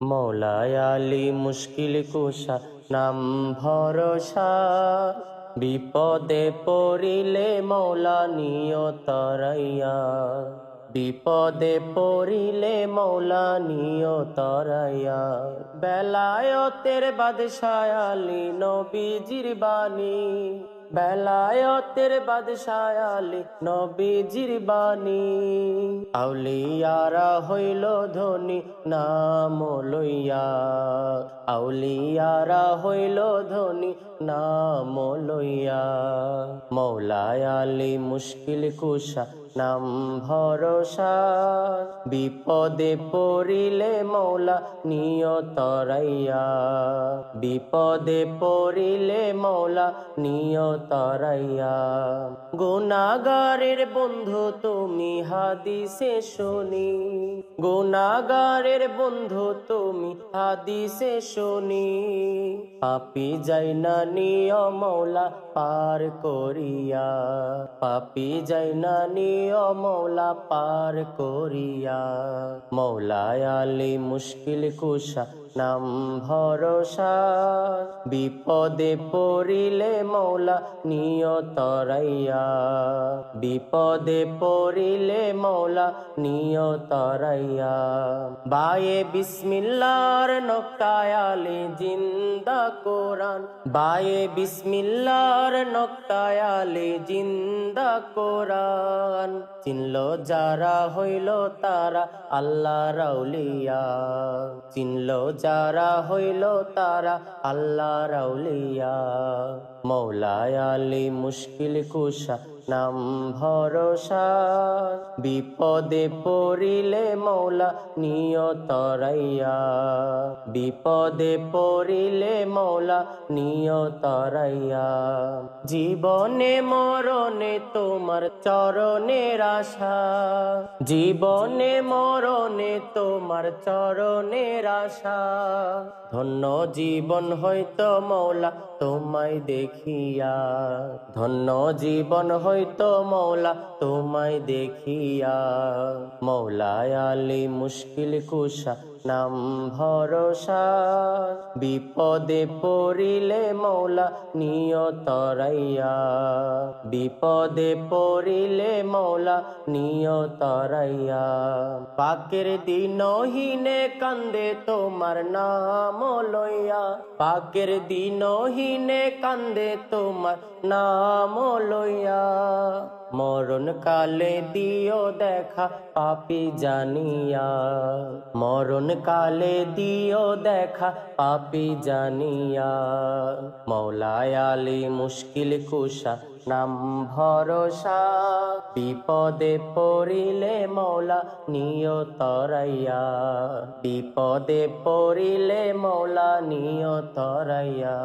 মৌলায় আলী মুশকিল কুষা নাম ভরসা। বিপদে পড়িলে মৌলা নিয় তরাইয়া বিপদে পড়িলে মৌলা নিয় তরাইয়া বেলায়তের বাদশাহ আলী নবীজির বাণী। বেলায়তের বাদশাহ আলী নবীজির বাণী। আউলিয়ারা হইল ধনী, নাম লইয়া। আউলিয়ারা হইল ধনী, নাম লইয়া। মৌলায় মুশকিল কুশা, নাম ভরসা। বিপদে পড়িলে মৌলা নিয়তরাইয়া বিপদে পড়িলে মৌলা নিয়তরাইয়া গুনাগারের বন্ধু তুমি হাদিসে শুনি। গুনাগারের বন্ধু তুমি হাদিসে শুনি। পাপি যাই না নিয় মৌলা পার করিয়া। পাপি যাই না নিয় মৌলা পার করিয়া। মৌলায় আলী মুশকিল কুশা নাম ভরসা। বিপদে পড়িলে মৌলা নিয়তরাইয়া বিপদে পড়িলে মৌলা নিয়তরাইয়া বায়ে বিসমিল্লার নক্তায়ালে জিন্দা কোরআন। বায়ে বিসমিল্লার নক্তায়ালে জিন্দা কোরআন। চিনল যারা হইল তারা আল্লাহ রাউলিয়া চিনল যারা হইল তারা আল্লাহ রাউলিয়া মৌলায় আলী মুশকিল কুশা নাম ভরসা। বিপদে পড়িলে মৌলা নিয়তরাইয়া বিপদে পড়িলে মৌলা নিয়তরাইয়া জীবনে মরণে তোমার চরণের আশা। জীবনে মরণে তোমার চরণের আশা। ধন্য জীবন হয়তো মৌলা তোমায় দেখিয়া। ধন্য জীবন হয়তো মৌলা তোমায় দেখিয়া মৌলায় আলী মুশকিল কুশা নাম ভরসা। বিপদে পড়িলে মৌলা নিয়তরাইয়া বিপদে পড়িলে মৌলা নিয়তরাইয়া পাকের দিনহীনে কান্দে তোমার নাম লইয়া। পাকের দিনহীনে কান্দে তোমার নাম লইয়া। মরণ কালে দিও দেখা, পাপি জানিয়া। মরণ কালে দিও দেখা, পাপি জানিয়া। মৌলায় মুশকিল কুশা, নাম ভরসা। বিপদে পড়িলে মৌলা নিয়তরাইয়া বিপদে পড়িলে মৌলা নিয়তরাইয়া